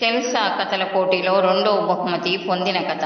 తెలుసా కథల పోటీలో రెండవ బహుమతి పొందిన కథ?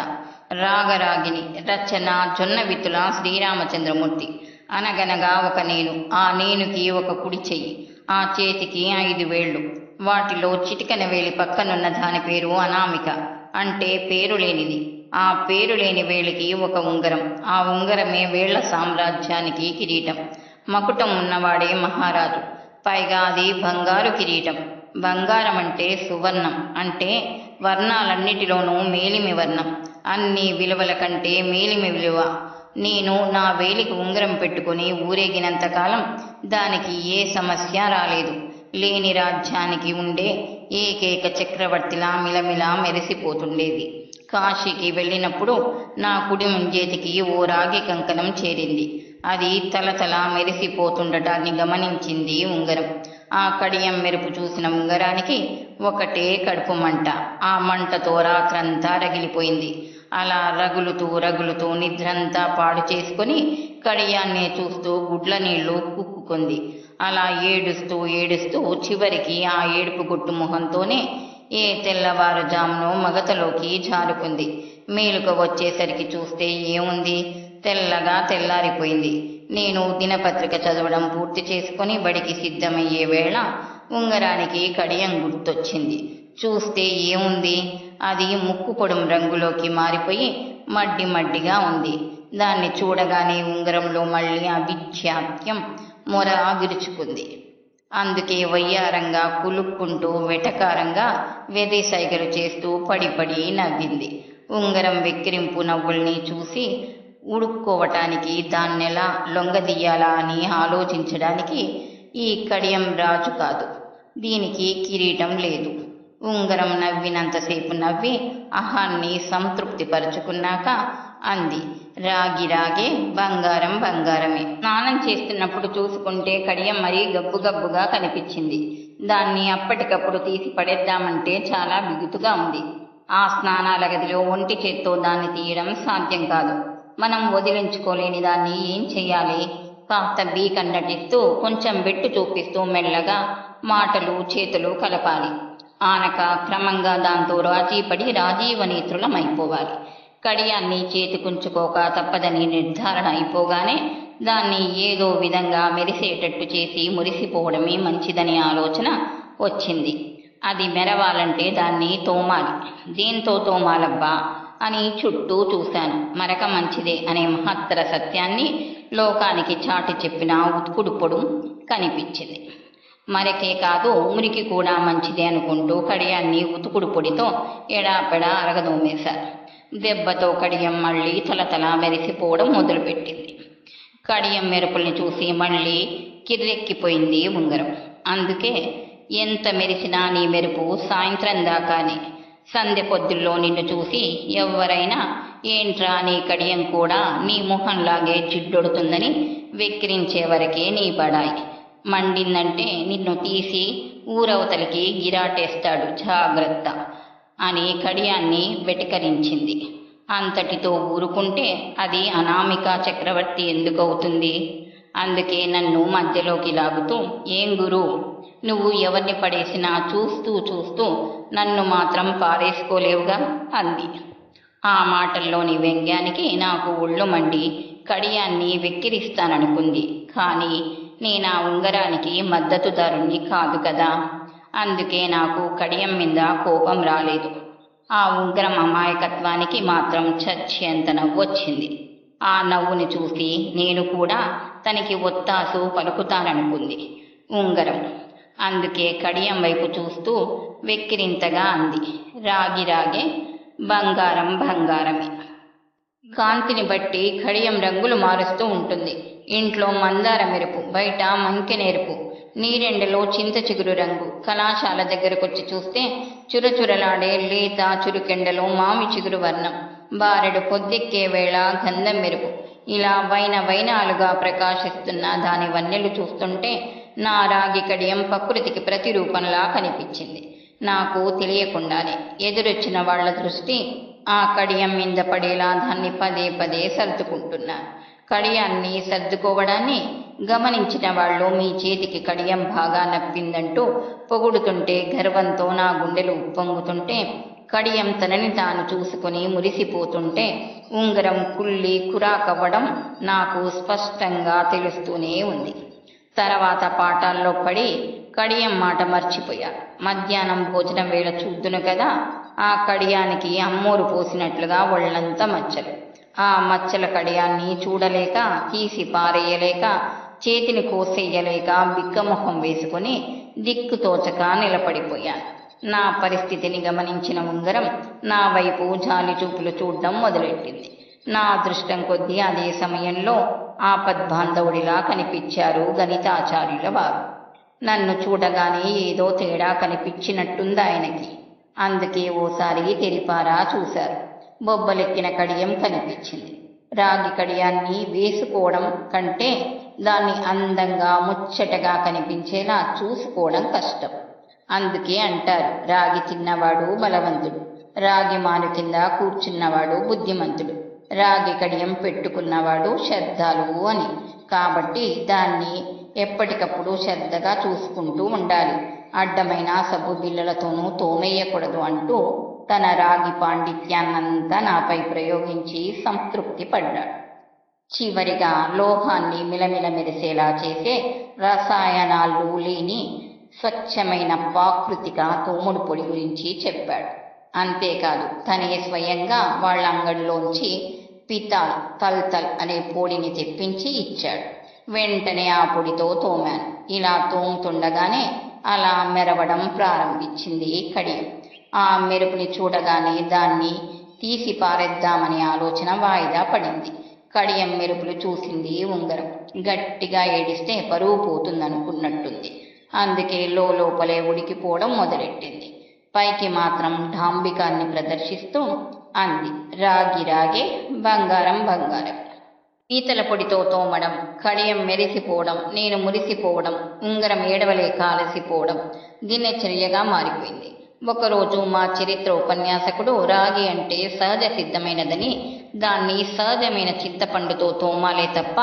రాగరాగిని రచన జొన్నవిత్తుల శ్రీరామచంద్రమూర్తి. అనగనగా ఒక నేను ఆ నేనుకి ఒక కుడి చెయ్యి ఆ చేతికి ఐదు వేళ్ళు. వాటిలో చిటికన వేలి పక్కనున్న దాని పేరు అనామిక. అంటే పేరు లేనిది. ఆ పేరు లేని వేలికి ఒక ఉంగరం. ఆ ఉంగరమే వేళ్ళ సామ్రాజ్యానికి కిరీటం. మకుటం ఉన్నవాడే మహారాజు. పైగా అది బంగారు కిరీటం. బంగారం అంటే సువర్ణం అంటే వర్ణాలన్నిటిలోనూ మేలిమి వర్ణం. అన్ని విలువల కంటే మేలిమి విలువ. నేను నా వేలికి ఉంగరం పెట్టుకుని ఊరేగినంతకాలం దానికి ఏ సమస్య రాలేదు. లేని రాజ్యానికి ఉండే ఏకైక చక్రవర్తిలా మిలమిలా మెరిసిపోతుండేది. కాశీకి వెళ్ళినప్పుడు నా కుడి ముంజేతికి ఓ రాగి కంకణం చేరింది. అది తలతల మెరిసిపోతుండటాన్ని గమనించింది ఉంగరం. ఆ కడియం మెరుపు చూసిన ఉంగరానికి ఒకటే కడుపు మంట. ఆ మంటతో రాత్రంతా రగిలిపోయింది. అలా రగులుతూ రగులుతూ నిద్రంతా పాడు చేసుకొని కడియాన్నే చూస్తూ గుడ్ల నీళ్ళు కుక్కుకుంది అలా ఏడుస్తూ ఏడుస్తూ చివరికి ఆ ఏడుపు గుట్టు మొహంతోనే ఏ తెల్లవారుజామునో మగతలోకి జారుకుంది. మేలుక వచ్చేసరికి చూస్తే ఏముంది? తెల్లగా తెల్లారిపోయింది. నేను దినపత్రిక చదవడం పూర్తి చేసుకొని బడికి సిద్ధమయ్యే వేళ ఉంగరానికి కడియం గుర్తొచ్చింది. చూస్తే ఏముంది? అది ముక్కు పొడుం రంగులోకి మారిపోయి మడ్డి మడ్డిగా ఉంది. దాన్ని చూడగానే ఉంగరంలో మళ్ళీ అవిఖ్యాత్యం మొర విరుచుకుంది. అందుకే వయ్యారంగా కులుక్కుంటూ వెటకారంగా వెదేసైగలు చేస్తూ పడిపడి నవ్వింది. ఉంగరం వెక్కిరింపు నవ్వుల్ని చూసి ఉడుక్కోవటానికి దాన్నెలా లొంగదీయాలా అని ఆలోచించడానికి ఈ కడియం రాజు కాదు. దీనికి కిరీటం లేదు. ఉంగరం నవ్వినంతసేపు నవ్వి అహాన్ని సంతృప్తిపరుచుకున్నాక అంది. రాగి రాగే బంగారం బంగారమే. స్నానం చేస్తున్నప్పుడు చూసుకుంటే కడియం మరీ గబ్బు గబ్బుగా కనిపించింది. దాన్ని అప్పటికప్పుడు తీసి పడేద్దామంటే చాలా బిగుతుగా ఉంది. ఆ స్నానాల గదిలో ఒంటి చేత్తో దాన్ని తీయడం సాధ్యం కాదు. మనం వదిలించుకోలేని దాన్ని ఏం చెయ్యాలి? కాస్త బీకం కొంచెం బెట్టు చూపిస్తూ మెల్లగా మాటలు చేతులు కలపాలి. ఆనక క్రమంగా దాంతో రాజీపడి రాజీవనేత్రులమైపోవాలి కడియాన్ని చేతికుంచుకోక తప్పదని నిర్ధారణ అయిపోగానే దాన్ని ఏదో విధంగా మెరిసేటట్టు చేసి మురిసిపోవడమే మంచిదనే ఆలోచన వచ్చింది. అది మెరవాలంటే దాన్ని తోమాలి. దేంతో తోమాలబ్బా? అని చుట్టూ చూశాను. మరక మంచిదే అనే మహత్తర సత్యాన్ని లోకానికి చాటి చెప్పిన ఉత్కుడు పొడు కనిపించింది. మరకే కాదు మురికి కూడా మంచిదే అనుకుంటూ కడియాన్ని ఉతుకుడు పొడితో ఎడాపెడా అరగదోమేశారు. దెబ్బతో కడియం మళ్ళీ తలతల మెరిసిపోవడం మొదలుపెట్టింది. కడియం మెరుపుల్ని చూసి మళ్ళీ కిర్రెక్కిపోయింది ఉంగరం. అందుకే ఎంత మెరిసినా నీ మెరుపు సాయంత్రం దాకానే సంధ్య పొద్దుల్లో నిన్ను చూసి ఎవరైనా ఏంట్రా నీ కడియం కూడా నీ మొహంలాగే జిడ్డొడుతుందని వెక్కిరించే వరకే నీ బడాయి. మండిందంటే నిన్ను తీసి ఊరవతలికి గిరాటేస్తాడు జాగ్రత్త అని కడియాన్ని వెటకరించింది. అంతటితో ఊరుకుంటే అది అనామికా చక్రవర్తి ఎందుకవుతుంది? అందుకే నన్ను మధ్యలోకి లాగుతూ ఏం గురు? నువ్వు ఎవరిని పడేసినా చూస్తూ చూస్తూ నన్ను మాత్రం పారేసుకోలేవుగా? అంది. ఆ మాటల్లోని వ్యంగ్యానికి నాకు ఒళ్ళు మండి కడియాన్ని వెక్కిరిస్తాననుకుంది. కానీ నేను ఆ ఉంగరానికి మద్దతుదారుణ్ణి కాదు కదా? అందుకే నాకు కడియం మీద కోపం రాలేదు. ఆ ఉంగరం అమాయకత్వానికి మాత్రం చచ్చేంత నవ్వు వచ్చింది ఆ నవ్వుని చూసి నేను కూడా తనకి ఒత్తాసు పలుకుతాననుకుంది ఉంగరం. అందుకే కడియం వైపు చూస్తూ వెక్కిరింతగా అంది. రాగి రాగే బంగారం బంగారమే. కాంతిని బట్టి కడియం రంగులు మారుస్తూ ఉంటుంది. ఇంట్లో మందార మెరుపు బయట మంకె నేర్పు నీరెండలో చింత చిగురు రంగు. కళాశాల దగ్గరకొచ్చి చూస్తే చురచురలాడే లేత చురుకెండలో మామి చిగురు వర్ణం. బారెడు పొద్దెక్కే వేళ గంధం మెరుపు. ఇలా వైన వైనాలుగా ప్రకాశిస్తున్న దాని వన్నెలు చూస్తుంటే నా రాగి కడియం ప్రకృతికి ప్రతిరూపంలా కనిపించింది. నాకు తెలియకుండానే ఎదురొచ్చిన వాళ్ళ దృష్టి ఆ కడియం మీద పడేలా దాన్ని పదే పదే సర్దుకుంటున్నాను కడియాన్ని సర్దుకోవడాన్ని గమనించిన వాళ్ళు మీ చేతికి కడియం బాగా నప్పిందంటూ పొగుడుతుంటే గర్వంతో నా గుండెలు ఉప్పొంగుతుంటే కడియం తనని తాను చూసుకుని మురిసిపోతుంటే ఉంగరం కుళ్ళి కురాకవ్వడం నాకు స్పష్టంగా తెలుస్తూనే ఉంది. తర్వాత పాఠాల్లో పడి కడియం మాట మర్చిపోయా. మధ్యాహ్నం భోజనం వేళ చూద్దును కదా ఆ కడియానికి అమ్మోరు పోసినట్లుగా ఒళ్ళంతా మచ్చలు. ఆ మచ్చల కడియాన్ని చూడలేక తీసి పారేయలేక చేతిని కోసేయలేక బిక్కమొహం వేసుకుని దిక్కుతోచక నిలబడిపోయాను. నా పరిస్థితిని గమనించిన ఉంగరం నా వైపు జాలి చూపులు చూడడం మొదలెట్టింది. నా అదృష్టం కొద్దీ అదే సమయంలో ఆపద్బాంధవుడిలా కనిపించారు గణితాచార్యుల వారు. నన్ను చూడగానే ఏదో తేడా కనిపించినట్టుంది ఆయనకి. అందుకే ఓసారి తెరిపారా చూశారు. బొబ్బలెక్కిన కడియం కనిపించింది. రాగి కడియాన్ని వేసుకోవడం కంటే దాన్ని అందంగా ముచ్చటగా కనిపించేలా చూసుకోవడం కష్టం. అందుకే అంటారు రాగి తిన్నవాడు బలవంతుడు రాగి మాను కింద కూర్చున్నవాడు బుద్ధిమంతుడు రాగి కడియం పెట్టుకున్నవాడు శ్రద్ధాలు అని. కాబట్టి దాన్ని ఎప్పటికప్పుడు శ్రద్ధగా చూసుకుంటూ ఉండాలి. అడ్డమైన సబ్బు బిళ్ళలతోనూ తోమేయకూడదు అంటూ తన రాగి పాండిత్యాన్నంతా నాపై ప్రయోగించి సంతృప్తి పడ్డాడు. చివరిగా లోహాన్ని మిలమిల మెరిసేలా చేసే రసాయనాలు లేని స్వచ్ఛమైన ప్రాకృతిక తోముడు పొడి గురించి చెప్పాడు. అంతేకాదు తనే స్వయంగా వాళ్ళ అంగడిలోంచి పితాల్ తల్తల్ అనే పొడిని తెప్పించి ఇచ్చాడు. వెంటనే ఆ పొడితో తోమాను. ఇలా తోముతుండగానే అలా మెరవడం ప్రారంభించింది కడియం. ఆ మెరుపుని చూడగానే దాన్ని తీసి పారేద్దామనే ఆలోచన వాయిదా పడింది. కడియం మెరుపులు చూసింది ఉంగరం. గట్టిగా ఏడిస్తే పరువు పోతుందనుకున్నట్టుంది. అందుకే లోపలే ఉడికిపోవడం మొదలెట్టింది. పైకి మాత్రం డాంబికాన్ని ప్రదర్శిస్తూ అంది రాగి రాగే బంగారం బంగారం. ఈతల పొడితో తోమడం కడియం మెరిసిపోవడం నేను మురిసిపోవడం ఉంగరం ఏడవలేక అలసిపోవడం దినచర్యగా మారిపోయింది. ఒకరోజు మా చరిత్ర ఉపన్యాసకుడు రాగి అంటే సహజ సిద్ధమైనదని దాన్ని సహజమైన చింతపండుతో తోమాలే తప్ప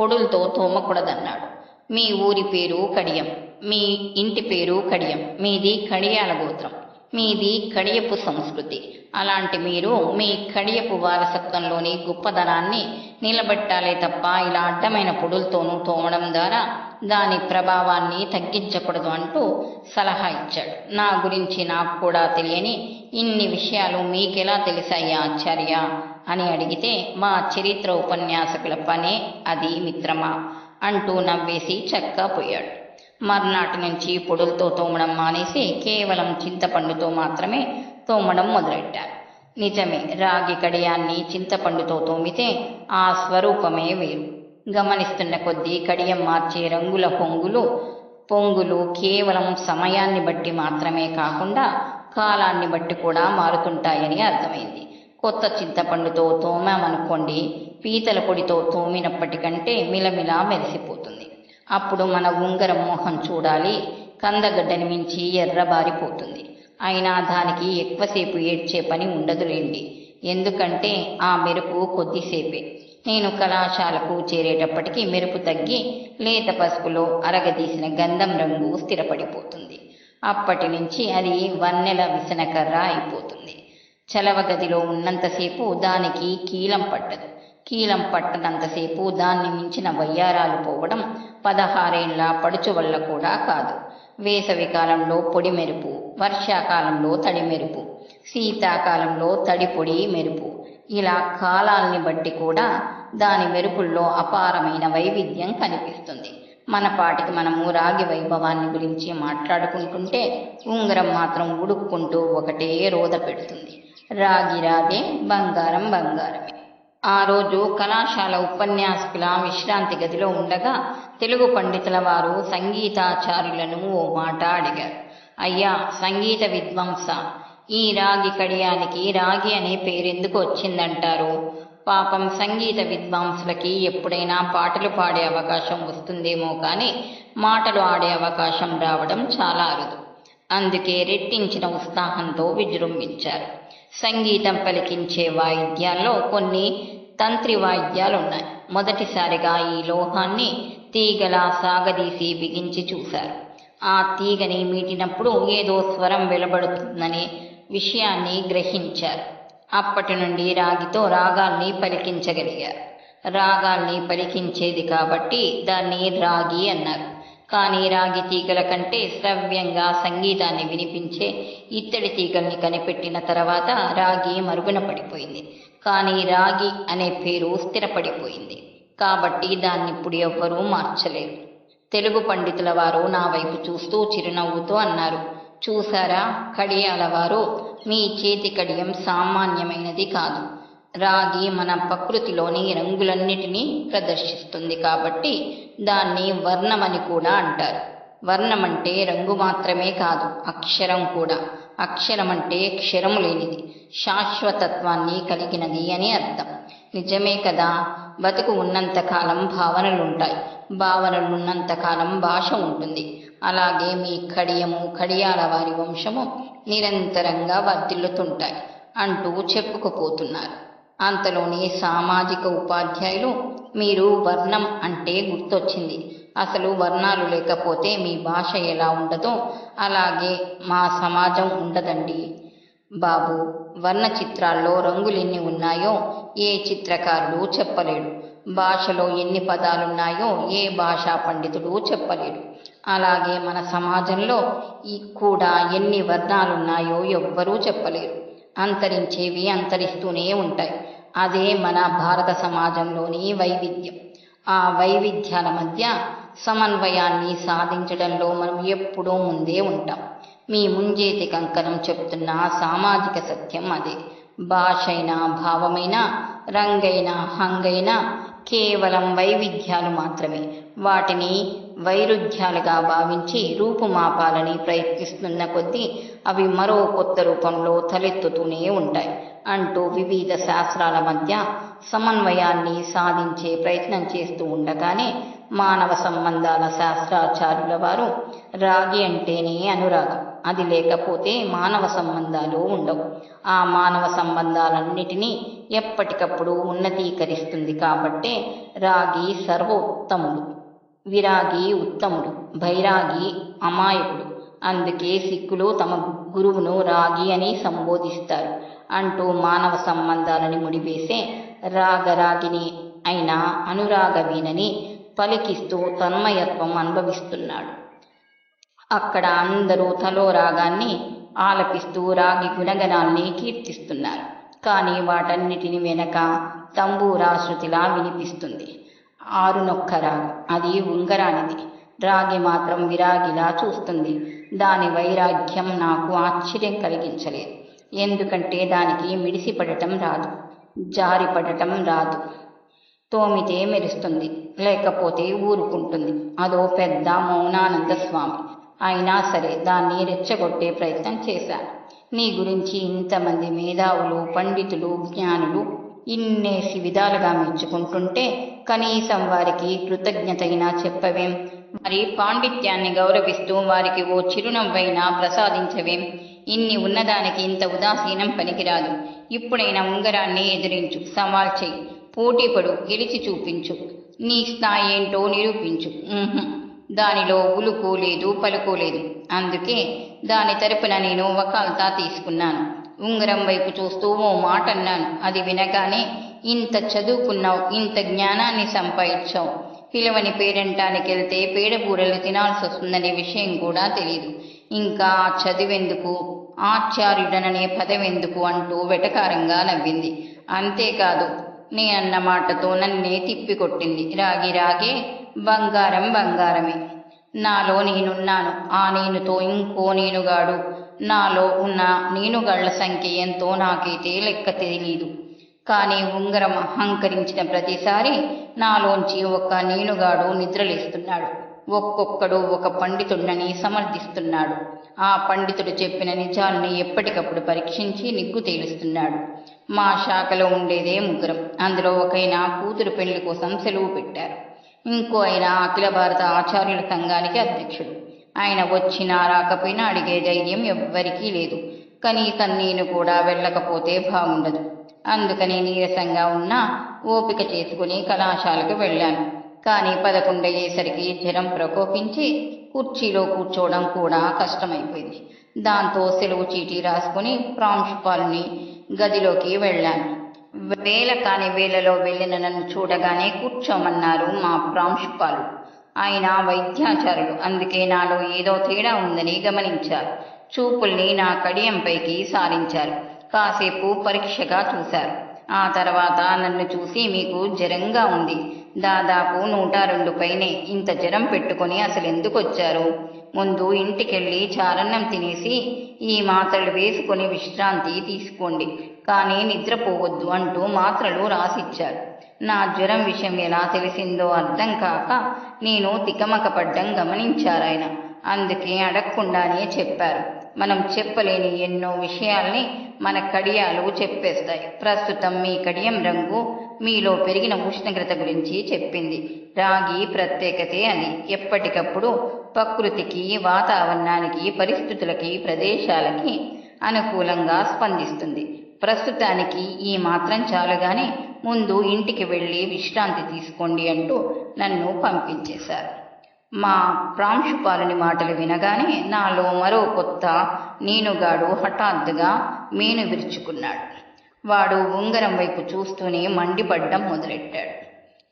పొడులతో తోమకూడదన్నాడు. మీ ఊరి పేరు కడియం. మీ ఇంటి పేరు కడియం మీది కడియాల గోత్రం మీది కడియపు సంస్కృతి. అలాంటి మీరు మీ కడియపు వారసత్వంలోని గొప్పదనాన్ని నిలబెట్టాలే తప్ప ఇలా అడ్డమైన పొడులతోనూ తోమడం ద్వారా దాని ప్రభావాన్ని తగ్గించకూడదు అంటూ సలహా ఇచ్చాడు. నా గురించి నాకు కూడా తెలియని ఇన్ని విషయాలు మీకెలా తెలిసాయి ఆచార్య? అని అడిగితే మా చరిత్ర ఉపన్యాసకుల పనే అది మిత్రమా? అంటూ నవ్వేసి చక్కా పోయాడు. మర్నాటి నుంచి పొడులతో తోమడం మానేసి కేవలం చింతపండుతో మాత్రమే తోమడం మొదలెట్టారు. నిజమే రాగి కడియాన్ని చింతపండుతో తోమితే ఆ స్వరూపమే వేరు. గమనిస్తున్న కొద్దీ కడియం మార్చే రంగుల పొంగులు పొంగులు కేవలం సమయాన్ని బట్టి మాత్రమే కాకుండా కాలాన్ని బట్టి కూడా మారుతుంటాయని అర్థమైంది. కొత్త చింతపండుతో తోమామనుకోండి పీతల పొడితో తోమినప్పటికంటే మిలమిలా మెరిసిపోతుంది. అప్పుడు మన ఉంగరం మోహం చూడాలి. కందగడ్డని మించి ఎర్రబారిపోతుంది అయినా దానికి ఎక్కువసేపు ఏడ్చే పని ఉండదులేండి. ఎందుకంటే ఆ మెరుపు కొద్దిసేపే. నేను కళాశాలకు చేరేటప్పటికి మెరుపు తగ్గి లేత పసుపులో అరగదీసిన గంధం రంగు స్థిరపడిపోతుంది. అప్పటి నుంచి అది వన్నెల విసనకర్ర అయిపోతుంది. చలవ గదిలో ఉన్నంతసేపు దానికి కీలం పట్టదు. కీలం పట్టనంతసేపు దాన్ని మించిన వయ్యారాలు పోవడం పదహారేళ్ళ పడుచు వల్ల కూడా కాదు. వేసవి కాలంలో పొడి మెరుపు వర్షాకాలంలో తడి మెరుపు శీతాకాలంలో తడి పొడి మెరుపు. ఇలా కాలాల్ని బట్టి కూడా దాని మెరుపుల్లో అపారమైన వైవిధ్యం కనిపిస్తుంది. మన పాటికి మనము రాగి వైభవాన్ని గురించి మాట్లాడుకుంటుంటే ఉంగరం మాత్రం ఉడుక్కుంటూ ఒకటే రోద పెడుతుంది. రాగి రాగే బంగారం బంగారమే. ఆ రోజు కళాశాల ఉపన్యాసకుల విశ్రాంతి గదిలో ఉండగా తెలుగు పండితుల వారు సంగీతాచార్యులను ఓ మాట అడిగారు. అయ్యా సంగీత విద్వాంస ఈ రాగి కడియానికి రాగి అనే పేరెందుకు వచ్చిందంటారు? పాపం సంగీత విద్వాంసులకి ఎప్పుడైనా పాటలు పాడే అవకాశం వస్తుందేమో కానీ మాటలు ఆడే అవకాశం రావడం చాలా అరుదు. అందుకే రెట్టించిన ఉత్సాహంతో విజృంభించారు. సంగీతం పలికించే వాయిద్యాల్లో కొన్ని తంత్రి వాయిద్యాలు ఉన్నాయి మొదటిసారిగా ఈ లోహాన్ని తీగలా సాగదీసి బిగించి చూశారు. ఆ తీగని మీటినప్పుడు ఏదో స్వరం వెలబడుతుందనే విషయాన్ని గ్రహించారు. అప్పటి నుండి రాగితో రాగాల్ని పలికించగలిగారు. రాగాల్ని పలికించేది కాబట్టి దాన్ని రాగి అన్నారు. కానీ రాగి తీగల కంటే శ్రవ్యంగా సంగీతాన్ని వినిపించే ఇత్తడి తీగల్ని కనిపెట్టిన తర్వాత రాగి మరుగున పడిపోయింది. కానీ రాగి అనే పేరు స్థిరపడిపోయింది. కాబట్టి దాన్ని ఇప్పుడు ఎవ్వరూ మార్చలేరు. తెలుగు పండితుల వారు నా వైపు చూస్తూ చిరునవ్వుతో అన్నారు చూసారా కడియాల వారు? మీ చేతి కడియం సామాన్యమైనది కాదు. రాగి మన ప్రకృతిలోని రంగులన్నిటినీ ప్రదర్శిస్తుంది కాబట్టి దాన్ని వర్ణమని కూడా అంటారు. వర్ణం అంటే రంగు మాత్రమే కాదు అక్షరం కూడా. అక్షరం అంటే క్షరము లేనిది శాశ్వతత్వాన్ని కలిగినది అని అర్థం. నిజమే కదా? బతుకు ఉన్నంతకాలం భావనలుంటాయి. భావనలున్నంతకాలం భాష ఉంటుంది. అలాగే మీ కడియము కడియాల వారి వంశము నిరంతరంగా వర్ధిల్లుతుంటాయి అంటూ చెప్పుకుపోతున్నారు. అంతలోని సామాజిక ఉపాధ్యాయులు మీరు వర్ణం అంటే గుర్తొచ్చింది. అసలు వర్ణాలు లేకపోతే మీ భాష ఎలా ఉండదో అలాగే మా సమాజం ఉండదండి. బాబు వర్ణ చిత్రాల్లో రంగులు ఎన్ని ఉన్నాయో ఏ చిత్రకారుడు చెప్పలేడు. భాషలో ఎన్ని పదాలున్నాయో ఏ భాషా పండితుడు చెప్పలేడు. అలాగే మన సమాజంలో ఈ కూడా ఎన్ని వర్ణాలున్నాయో ఎవ్వరూ చెప్పలేరు. అంతరించేవి అంతరిస్తూనే ఉంటాయి. అదే మన భారత సమాజంలోని వైవిధ్యం. ఆ వైవిధ్యాల మధ్య సమన్వయాన్ని సాధించడంలో మనం ఎప్పుడూ ముందే ఉంటాం. మీ ముంజేతి కంకణం చెప్తున్న సామాజిక సత్యం అదే. భాషైనా భావమైనా రంగైనా హంగైనా కేవలం వైవిధ్యాలు మాత్రమే. వాటిని వైరుధ్యాలుగా భావించి రూపుమాపాలని ప్రయత్నిస్తున్న కొద్దీ అవి మరో కొత్త రూపంలో తలెత్తుతూనే ఉంటాయి. అంటూ వివిధ శాస్త్రాల మధ్య సమన్వయాన్ని సాధించే ప్రయత్నం చేస్తూ ఉండగానే మానవ సంబంధాల శాస్త్రాచార్యుల వారు రాగి అంటేనే అనురాగం. అది లేకపోతే మానవ సంబంధాలు ఉండవు. ఆ మానవ సంబంధాలన్నిటినీ ఎప్పటికప్పుడు ఉన్నతీకరిస్తుంది కాబట్టే రాగి సర్వోత్తముడు విరాగి ఉత్తముడు భైరాగి అమాయకుడు. అందుకే సిక్కులు తమ గురువును రాగి అని సంబోధిస్తారు. అంటూ మానవ సంబంధాలని ముడివేసే రాగరాగిని అయిన అనురాగవీనని పలికిస్తూ తన్మయత్వం అనుభవిస్తున్నాడు. అక్కడ అందరూ తలో రాగాన్ని ఆలపిస్తూ రాగి గుణగణాల్ని కీర్తిస్తున్నారు. కానీ వాటన్నిటిని వెనక తంబూరా శృతిలా వినిపిస్తుంది. ఆరునొక్క రాగం అది ఉంగరానిది. రాగి మాత్రం విరాగిలా చూస్తుంది. దాని వైరాగ్యం నాకు ఆశ్చర్యం కలిగించలేదు. ఎందుకంటే దానికి మిడిసిపడటం రాదు జారిపడటం రాదు. తోమితే మెరుస్తుంది లేకపోతే ఊరుకుంటుంది. అదో పెద్ద మౌనానంద స్వామి. అయినా సరే దాన్ని రెచ్చగొట్టే ప్రయత్నం చేశాను నీ గురించి ఇంతమంది మేధావులు పండితులు జ్ఞానులు ఇన్నేసి విధాలుగా మెచ్చుకుంటుంటే కనీసం వారికి కృతజ్ఞతైనా చెప్పవేం? మరి పాండిత్యాన్ని గౌరవిస్తూ వారికి ఓ చిరునవ్వైనా ప్రసాదించవేం? ఇన్ని ఉన్నదానికి ఇంత ఉదాసీనం పనికిరాదు. ఇప్పుడైనా ఉంగరాన్ని ఎదిరించు. సవాల్ చెయ్యి. పోటీపడు గెలిచి చూపించు. నీ స్థాయి ఏంటో నిరూపించు దానిలో ఉలుకోలేదు పలుకోలేదు అందుకే దాని తరపున నేను వకాల్తా తీసుకున్నాను. ఉంగరం వైపు చూస్తూ ఓ మాట అన్నాను అది వినగానే ఇంత చదువుకున్నావు ఇంత జ్ఞానాన్ని సంపాదించావు. పిలవని పేరంటానికి వెళ్తే పేడబూరలు తినాల్సి వస్తుందనే విషయం కూడా తెలియదు ఇంకా ఆ చదివెందుకు? ఆచార్యుడననే పదవెందుకు అంటూ వెటకారంగా నవ్వింది. అంతేకాదు నీ మాటతో నన్నే తిప్పికొట్టింది. రాగి రాగే బంగారం బంగారమే. నాలో నేనున్నాను ఆ నేనుతో ఇంకో నేనుగాడు. నాలో ఉన్న నేనుగాళ్ళ సంఖ్య ఎంతో నాకైతే లెక్క తెలియదు. కానీ ఉంగరం అహంకరించిన ప్రతిసారి నాలోంచి ఒక నేనుగాడు నిద్రలేస్తున్నాడు. ఒక్కొక్కడు ఒక పండితుడిని సమర్థిస్తున్నాడు. ఆ పండితుడు చెప్పిన నిజాల్ని ఎప్పటికప్పుడు పరీక్షించి నిగ్గు తేలుస్తున్నాడు. మా శాఖలో ఉండేదే ముగ్గురం. అందులో ఒకైన కూతురు పెళ్ళి కోసం సెలవు పెట్టారు. ఇంకో ఆయన అఖిల భారత ఆచార్యుల సంఘానికి అధ్యక్షుడు. ఆయన వచ్చినా రాకపోయినా అడిగే ధైర్యం ఎవ్వరికీ లేదు. కానీ నేను కూడా వెళ్ళకపోతే బాగుండదు. అందుకని నీరసంగా ఉన్నా ఓపిక చేసుకుని కళాశాలకు వెళ్ళాను. కానీ పదకొండయ్యేసరికి జ్వరం ప్రకోపించి కుర్చీలో కూర్చోవడం కూడా కష్టమైపోయింది. దాంతో సెలవు చీటీ రాసుకుని ప్రాంశుపాల్ని గదిలోకి వెళ్ళాను. వేల కాని వేలలో వెళ్ళిన నన్ను చూడగానే కూర్చోమన్నారు మా ప్రాంశుపాలు ఆయన వైద్యాచారులు అందుకే నాలో ఏదో తేడా ఉందని గమనించారు. చూపుల్ని నా కడియంపైకి సారించారు. కాసేపు పరీక్షగా చూశారు. ఆ తర్వాత నన్ను చూసి మీకు జ్వరంగా ఉంది. దాదాపు నూట రెండు పైనే ఇంత జ్వరం పెట్టుకొని అసలు ఎందుకు వచ్చారు ముందు ఇంటికెళ్ళి చారన్నం తినేసి ఈ మాత్రలు వేసుకుని విశ్రాంతి తీసుకోండి. కానీ నిద్రపోవద్దు అంటూ మాత్రలు రాసిచ్చారు. నా జ్వరం విషయం ఎలా తెలిసిందో అర్థం కాక నేను తికమక పడ్డం గమనించారాయన. అందుకే అడగకుండానే చెప్పారు. మనం చెప్పలేని ఎన్నో విషయాల్ని మన కడియాలు చెప్పేస్తాయి. ప్రస్తుతం మీ కడియం రంగు మీలో పెరిగిన ఉష్ణోగ్రత గురించి చెప్పింది. రాగి ప్రత్యేకతే అది ఎప్పటికప్పుడు ప్రకృతికి వాతావరణానికి పరిస్థితులకి ప్రదేశాలకి అనుకూలంగా స్పందిస్తుంది. ప్రస్తుతానికి ఈ మాత్రం చాలుగాని ముందు ఇంటికి వెళ్ళి విశ్రాంతి తీసుకోండి అంటూ నన్ను పంపించేశారు. మా ప్రాంశుపాలుని మాటలు వినగానే నాలో మరో కొత్త నేనుగాడు హఠాత్తుగా మేను విరుచుకున్నాడు. వాడు ఉంగరం వైపు చూస్తూనే మండిపడ్డం మొదలెట్టాడు.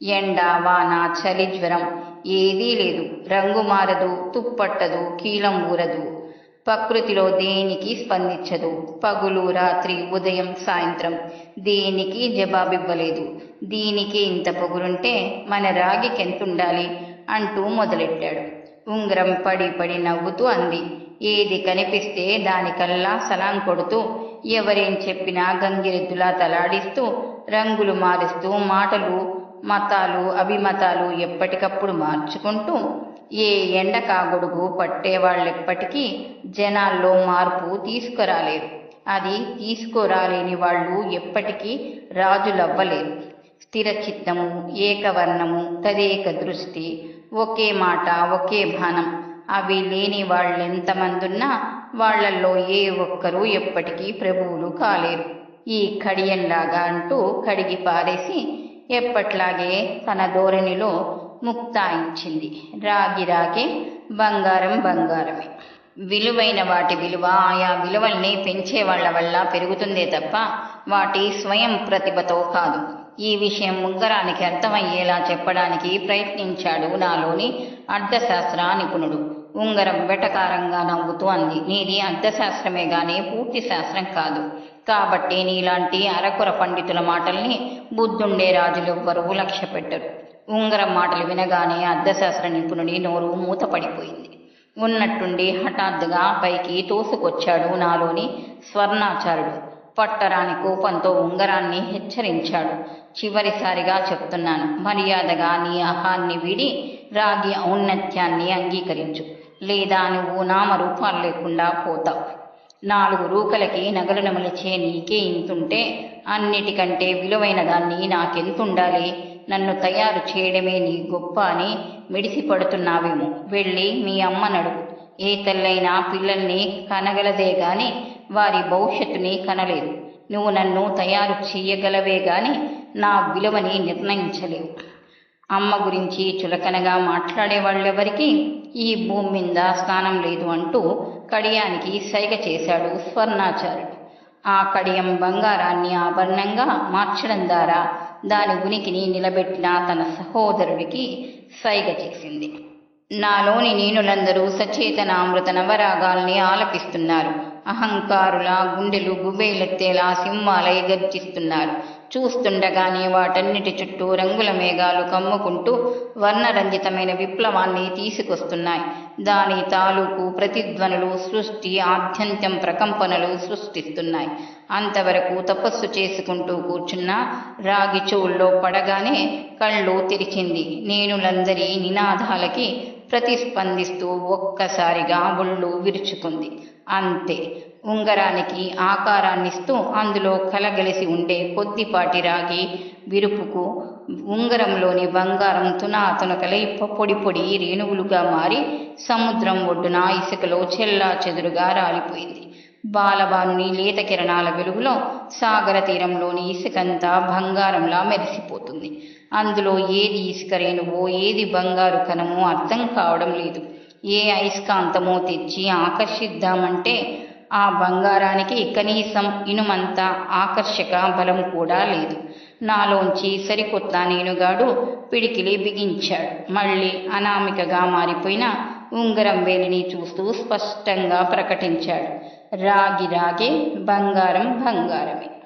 ఎండ వాన చలి జ్వరం ఏదీ లేదు. రంగు మారదు తుప్పట్టదు కీలం ఊరదు. ప్రకృతిలో దేనికి స్పందించదు? పగులు రాత్రి ఉదయం సాయంత్రం దేనికి జవాబివ్వలేదు? దీనికి ఇంత పొగురుంటే మన రాగికి ఎంతుండాలి అంటూ మొదలెట్టాడు. ఉంగరం పడి పడి నవ్వుతూ అంది. ఏది కనిపిస్తే దానికల్లా సలాం కొడుతూ ఎవరేం చెప్పినా గంగిరెద్దులా తలాడిస్తూ రంగులు మారుస్తూ మాటలు మతాలు అభిమతాలు ఎప్పటికప్పుడు మార్చుకుంటూ ఏ ఎండ కాగొడుగు పట్టేవాళ్ళెప్పటికీ జనాల్లో మార్పు తీసుకురాలేరు అది తీసుకురాలేని వాళ్ళు ఎప్పటికీ రాజులవ్వలేరు స్థిర చిత్తము ఏకవర్ణము తదేక దృష్టి ఒకే మాట ఒకే బాణం. అవి లేని వాళ్ళెంతమందున్నా వాళ్ళల్లో ఏ ఒక్కరూ ఎప్పటికీ ప్రభువులు కాలేరు. ఈ కడియంలాగా అంటూ కడిగి పారేసి ఎప్పట్లాగే తన ధోరణిలో ముక్తాయించింది. రాగి రాగే బంగారం బంగారమే. విలువైన వాటి విలువ ఆయా విలువల్ని పెంచే వాళ్ళ వల్ల పెరుగుతుందే తప్ప వాటి స్వయం ప్రతిభతో కాదు. ఈ విషయం ఉంగరానికి అర్థమయ్యేలా చెప్పడానికి ప్రయత్నించాడు నాలోని అర్థశాస్త్ర నిపుణుడు. ఉంగరం వెటకారంగా నవ్వుతూ అంది. నీది అర్థశాస్త్రమే గాని పూర్తి శాస్త్రం కాదు. కాబట్టి నీలాంటి అరకుర పండితుల మాటల్ని బుద్ధుండే రాజులెవ్వరూ లక్ష్య పెట్టరు ఉంగరం మాటలు వినగానే అర్థశాస్త్ర నిపుణుడి నోరు మూతపడిపోయింది. ఉన్నట్టుండి హఠాత్తుగా పైకి తోసుకొచ్చాడు నాలోని స్వర్ణాచారుడు పట్టరాని కోపంతో ఉంగరాన్ని హెచ్చరించాడు. చివరిసారిగా చెప్తున్నాను. మర్యాదగా నీ అహాన్ని వీడి రాగి ఔన్నత్యాన్ని అంగీకరించు. లేదా నువ్వు నామరూపాలు లేకుండా పోతావు. నాలుగు రూకలకి నగలు నమలిచే నీకే ఇంతుంటే అన్నిటికంటే విలువైన దాన్ని నాకెంతుండాలి? నన్ను తయారు చేయడమే నీ గొప్ప అని మిడిసి పడుతున్నావేమో వెళ్ళి మీ అమ్మనడుగు. ఏ తల్లైనా పిల్లల్ని కనగలదే గాని వారి భవిష్యత్తుని కనలేదు. నువ్వు నన్ను తయారు చెయ్యగలవే గాని నా విలువని నిర్ణయించలేవు. అమ్మ గురించి చులకనగా మాట్లాడే వాళ్ళెవరికి ఈ భూమి మీద స్థానం లేదు అంటూ కడియానికి సైగ చేశాడు స్వర్ణాచార్యుడు. ఆ కడియం బంగారాన్ని ఆభరణంగా మార్చడం ద్వారా దాని ఉనికిని నిలబెట్టిన తన సహోదరుడికి సైగ చేసింది. నాలోని నేనులందరూ సచేతన అమృత నవరాగాల్ని ఆలపిస్తున్నారు. అహంకారుల గుండెలు గుబేలెత్తేలా సింహాలై గర్జిస్తున్నారు చూస్తుండగానే వాటన్నిటి చుట్టూ రంగుల మేఘాలు కమ్ముకుంటూ వర్ణరంజితమైన విప్లవాన్ని తీసుకొస్తున్నాయి. దాని తాలూకు ప్రతిధ్వనులు సృష్టి ఆద్యంతం ప్రకంపనలు సృష్టిస్తున్నాయి. అంతవరకు తపస్సు చేసుకుంటూ కూర్చున్న రాగి చెవుల్లో పడగానే కళ్ళు తెరిచింది. నేనులందరి నినాదాలకి ప్రతిస్పందిస్తూ ఒక్కసారిగా ఒళ్ళు విరుచుకుంది. అంతే. ఉంగరానికి ఆకారాన్నిస్తూ అందులో కలగలిసి ఉండే కొద్దిపాటి రాగి విరుపుకు ఉంగరంలోని బంగారం తునాతునకలై పొడి పొడి రేణువులుగా మారి సముద్రం ఒడ్డున ఇసుకలో చెల్లా చెదురుగా రాలిపోయింది. బాలబానుని లేత కిరణాల వెలుగులో సాగర తీరంలోని ఇసుకంతా బంగారంలా మెరిసిపోతుంది. అందులో ఏది ఇసుక రేణువో ఏది బంగారు కణమో అర్థం కావడం లేదు. ఏ అయస్కాంతమో తెచ్చి ఆకర్షిద్దామంటే ఆ బంగారానికి కనీసం ఇనుమంత ఆకర్షక బలం కూడా లేదు. నాలోంచి సరికొత్త నేనుగాడు పిడికిలి బిగించాడు. మళ్ళీ అనామికగా మారిపోయిన ఉంగరం వేలిని చూస్తూ స్పష్టంగా ప్రకటించాడు. రాగి రాగే బంగారం బంగారమే.